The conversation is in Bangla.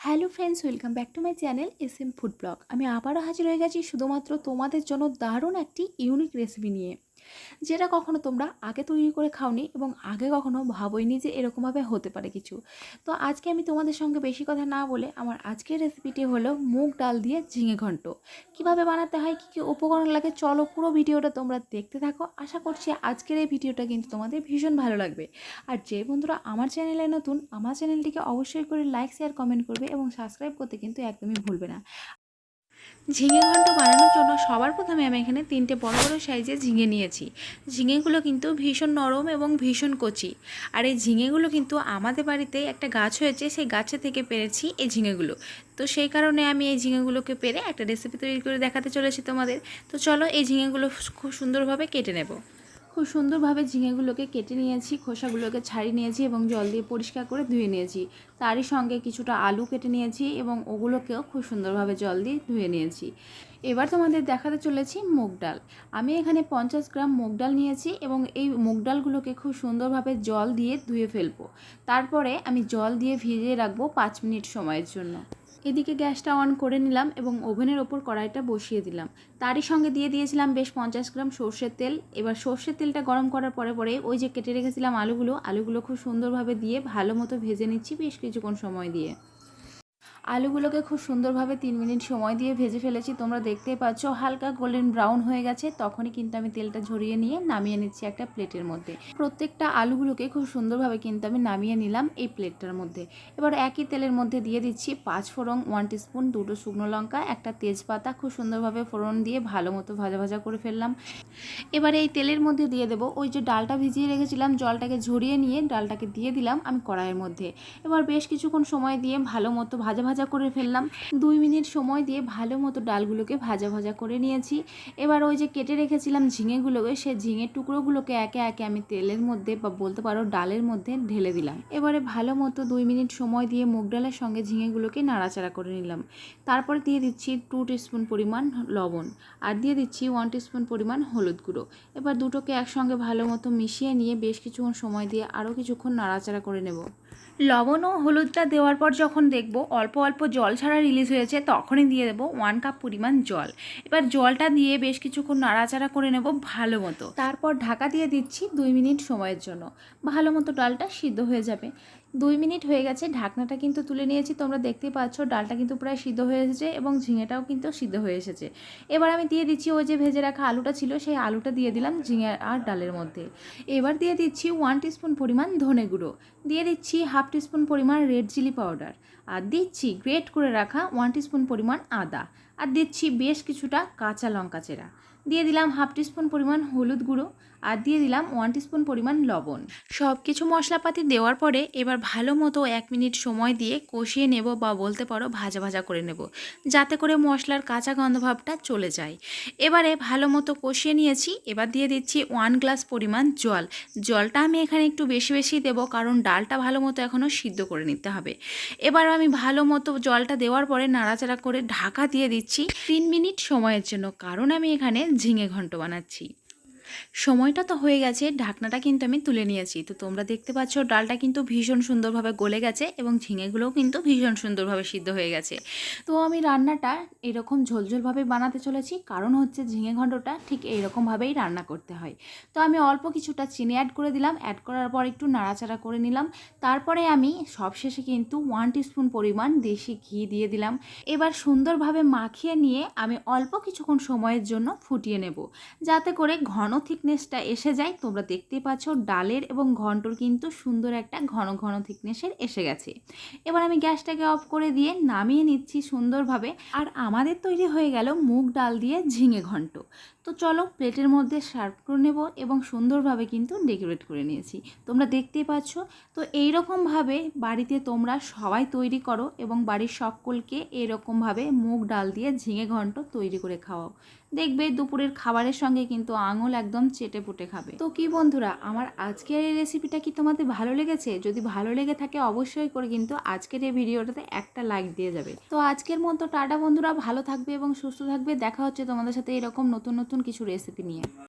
Hello friends, welcome back to my channel S M food blog. আমি আবারও হাজির হয়ে গেছি শুধুমাত্র তোমাদের জন্য দারুণ একটি ইউনিক রেসিপি নিয়ে। যেটা কখনো তোমরা আগে তৈরি করে খাওনি এবং আগে কখনো ভাবোইনি যে এরকমভাবে হতে পারে কিছু। তো আজকে আমি তোমাদের সঙ্গে বেশি কথা না বলে আমার আজকের রেসিপিটি হলো মুগ ডাল দিয়ে ঝিঙে ঘন্ট। কীভাবে বানাতে হয়, কী কী উপকরণ লাগে, চলো পুরো ভিডিওটা তোমরা দেখতে থাকো। আশা করছি আজকের এই ভিডিওটা কিন্তু তোমাদের ভীষণ ভালো লাগবে। আর যে বন্ধুরা আমার চ্যানেলে নতুন, আমার চ্যানেলটিকে অবশ্যই করে লাইক শেয়ার কমেন্ট করবে এবং সাবস্ক্রাইব করতে কিন্তু একদমই ভুলবে না। ঝিঙে ঘন্ট বানানোর জন্য সবার প্রথমে আমি এখানে তিনটে বড় বড় সাইজে ঝিঙে নিয়েছি। ঝিঙেগুলো কিন্তু ভীষণ নরম এবং ভীষণ কচি। আর এই ঝিঙেগুলো কিন্তু আমাদের বাড়িতে একটা গাছ হয়েছে, সেই গাছে থেকে পেরেছি এই ঝিঙেগুলো। তো সেই কারণে আমি এই ঝিঙেগুলোকে পেরে একটা রেসিপি তৈরি করে দেখাতে চলেছি তোমাদের। তো চলো এই ঝিঙেগুলো খুব সুন্দরভাবে কেটে নেব। খুব সুন্দরভাবে ঝিঙেগুলোকে কেটে নিয়েছি, খোসাগুলোকে ছাড়িয়ে নিয়েছি এবং জল দিয়ে পরিষ্কার করে ধুয়ে নিয়েছি। তারই সঙ্গে কিছুটা আলু কেটে নিয়েছি এবং ওগুলোকেও খুব সুন্দরভাবে জল দিয়ে ধুয়ে নিয়েছি। এবার তোমাদের দেখাতে চলেছি মুগ ডাল। আমি এখানে পঞ্চাশ গ্রাম মুগ ডাল নিয়েছি এবং এই মুগ ডালগুলোকে খুব সুন্দরভাবে জল দিয়ে ধুয়ে ফেলব। তারপরে আমি জল দিয়ে ভিজিয়ে রাখব পাঁচ মিনিট সময়ের জন্য। এদিকে গ্যাসটা অন করে নিলাম এবং ওভেনের ওপর কড়াইটা বসিয়ে দিলাম। তারই সঙ্গে দিয়ে দিয়েছিলাম বেশ পঞ্চাশ গ্রাম সর্ষের তেল। এবার সর্ষের তেলটা গরম করার পরে পরে ওই যে কেটে রেখেছিলাম আলুগুলো আলুগুলো খুব সুন্দরভাবে দিয়ে ভালো মতো ভেজে নিচ্ছি বেশ কিছুক্ষণ সময় দিয়ে। আলুগুলোকে খুব সুন্দরভাবে তিন মিনিট সময় দিয়ে ভেজে ফেলেছি। তোমরা দেখতেই পাচ্ছ, হালকা গোল্ডেন ব্রাউন হয়ে গেছে। তখনই কিন্তু আমি তেলটা ঝরিয়ে নিয়ে নামিয়ে নিচ্ছি একটা প্লেটের মধ্যে। প্রত্যেকটা আলুগুলোকে খুব সুন্দরভাবে কিন্তু আমি নামিয়ে নিলাম এই প্লেটটার মধ্যে। এবার একই তেলের মধ্যে দিয়ে দিচ্ছি পাঁচ ফোড়ন ওয়ান টিস্পুন দুটো শুকনো লঙ্কা, একটা তেজপাতা, খুব সুন্দরভাবে ফোড়ন দিয়ে ভালো মতো ভাজা ভাজা করে ফেললাম। এবার এই তেলের মধ্যে দিয়ে দেবো ওই যে ডালটা ভিজিয়ে রেখেছিলাম, জলটাকে ঝরিয়ে নিয়ে ডালটাকে দিয়ে দিলাম আমি কড়াইয়ের মধ্যে। এবার বেশ কিছুক্ষণ সময় দিয়ে ভালো মতো ভাজা ভাজা করে ফেললাম। দুই মিনিট সময় দিয়ে ভালো মতো ডালগুলোকে ভাজা ভাজা করে নিয়েছি। এবার ওই যে কেটে রেখেছিলাম ঝিঙেগুলোকে, সে ঝিঙের টুকরোগুলোকে একে একে আমি তেলের মধ্যে বা বলতে পারো ডালের মধ্যে ঢেলে দিলাম। এবারে ভালো মতো দুই মিনিট সময় দিয়ে মুগ ডালের সঙ্গে ঝিঙেগুলোকে নাড়াচাড়া করে নিলাম। তারপরে দিয়ে দিচ্ছি টু টিস্পুন পরিমাণ লবণ আর দিয়ে দিচ্ছি ওয়ান টিস্পুন পরিমাণ হলুদ গুঁড়ো। এবার দুটোকে একসঙ্গে ভালো মতো মিশিয়ে নিয়ে বেশ কিছুক্ষণ সময় দিয়ে আরও কিছুক্ষণ নাড়াচাড়া করে নেব। লবণ ও হলুদটা দেওয়ার পর যখন দেখব অল্প অল্প জল ছাড়া রিলিজ হয়েছে, তখনই দিয়ে দেবো ওয়ান কাপ পরিমাণ জল। এবার জলটা দিয়ে বেশ কিছুক্ষণ নাড়াচাড়া করে নেব ভালো মতো। তারপর ঢাকা দিয়ে দিচ্ছি দুই মিনিট সময়ের জন্য। ভালো মতো ডালটা সিদ্ধ হয়ে যাবে। দুই মিনিট হয়ে গেছে, ঢাকনাটা কিন্তু তুলে নিয়েছি, তোমরা দেখতেই পাচ্ছ ডালটা কিন্তু প্রায় সিদ্ধ হয়ে এসেছে এবং ঝিঙেটাও কিন্তু সিদ্ধ হয়ে এসেছে। এবার আমি দিয়ে দিচ্ছি ওই যে ভেজে রাখা আলুটা ছিল, সেই আলুটা দিয়ে দিলাম ঝিঙে আর ডালের মধ্যে। এবার দিয়ে দিচ্ছি ওয়ান টিস্পুন পরিমাণ ধনে গুঁড়ো, দিয়ে দিচ্ছি হাফ টিস্পুন পরিমাণ রেড চিলি পাউডার আর দিচ্ছি গ্রেট করে রাখা ওয়ান টিস্পুন পরিমাণ আদা, আর দিচ্ছি বেশ কিছুটা কাঁচা লঙ্কা চেরা। দিয়ে দিলাম হাফ টিস্পুন পরিমাণ হলুদ গুঁড়ো আর দিয়ে দিলাম ওয়ান টিস্পুন পরিমাণ লবণ। সব কিছু মশলাপাতি দেওয়ার পরে এবার ভালো মতো এক মিনিট সময় দিয়ে কষিয়ে নেব বা বলতে পারো ভাজা ভাজা করে নেব, যাতে করে মশলার কাঁচা গন্ধভাবটা চলে যায়। এবারে ভালো মতো কষিয়ে নিয়েছি, এবার দিয়ে দিচ্ছি ওয়ান গ্লাস পরিমাণ জল। জলটা আমি এখানে একটু বেশি বেশি দেবো, কারণ ডালটা ভালো মতো এখনও সিদ্ধ করে নিতে হবে। এবার আমি ভালো মতো জলটা দেওয়ার পরে নাড়াচাড়া করে ঢাকা দিয়ে দিচ্ছি তিন মিনিট সময়ের জন্য, কারণ আমি এখানে ঝিঙে ঘন্ট বানাচ্ছি। সময়টা তো হয়ে গেছে, ঢাকনাটা কিন্তু আমি তুলে নিয়েছি। তো তোমরা দেখতে পাচ্ছ, ডালটা কিন্তু ভীষণ সুন্দরভাবে গলে গেছে এবং ঝিঙেগুলোও কিন্তু ভীষণ সুন্দরভাবে সিদ্ধ হয়ে গেছে। তো আমি রান্নাটা এরকম ঝোলঝোলভাবে বানাতে চলেছি, কারণ হচ্ছে ঝিঙে ঘণ্টটা ঠিক এইরকমভাবেই রান্না করতে হয়। তো আমি অল্প কিছুটা চিনি অ্যাড করে দিলাম অ্যাড করার পর একটু নাড়াচাড়া করে নিলাম। তারপরে আমি সবশেষে কিন্তু ওয়ান টিস্পুন পরিমাণ দেশি ঘি দিয়ে দিলাম। এবার সুন্দরভাবে মাখিয়ে নিয়ে আমি অল্প কিছুক্ষণ সময়ের জন্য ফুটিয়ে নেব, যাতে করে ঘন থিকনেসটা এসে যায়, তোমরা দেখতে পাচ্ছ ডালের এবং ঘন্টর কিন্তু সুন্দর একটা ঘন ঘন থিকনেসের এসে গেছে। এবার আমি গ্যাসটাকে অফ করে দিয়ে নামিয়ে নিচ্ছি সুন্দরভাবে। আর আমাদের তৈরি হয়ে গেল মুগ ডাল দিয়ে ঝিঙে ঘন্ট। তো চলো প্লেটের মধ্যে সার্ভ করে নেব এবং সুন্দরভাবে কিন্তু ডেকোরেট করে নিয়েছি। তোমরা দেখতেই পাচ্ছ? তো এইরকমভাবে বাড়িতে তোমরা সবাই তৈরি করো এবং বাড়ির সকলকে এরকমভাবে মুগ ডাল দিয়ে ঝিঙে ঘন্ট তৈরি করে খাওয়াও। দেখবে দুপুরের খাবারের সঙ্গে কিন্তু আঙুল একদম চেটে পুটে খাবে। তো কি বন্ধুরা, আমার আজকের এই রেসিপিটা কি তোমাদের ভালো লেগেছে? যদি ভালো লেগে থাকে অবশ্যই করে কিন্তু আজকের এই ভিডিওটাতে একটা লাইক দিয়ে যাবে। তো আজকের মতো টাটা বন্ধুরা, ভালো থাকবে এবং সুস্থ থাকবে। দেখা হচ্ছে তোমাদের সাথে এরকম নতুন নতুন কিছু রেসিপি নিয়ে।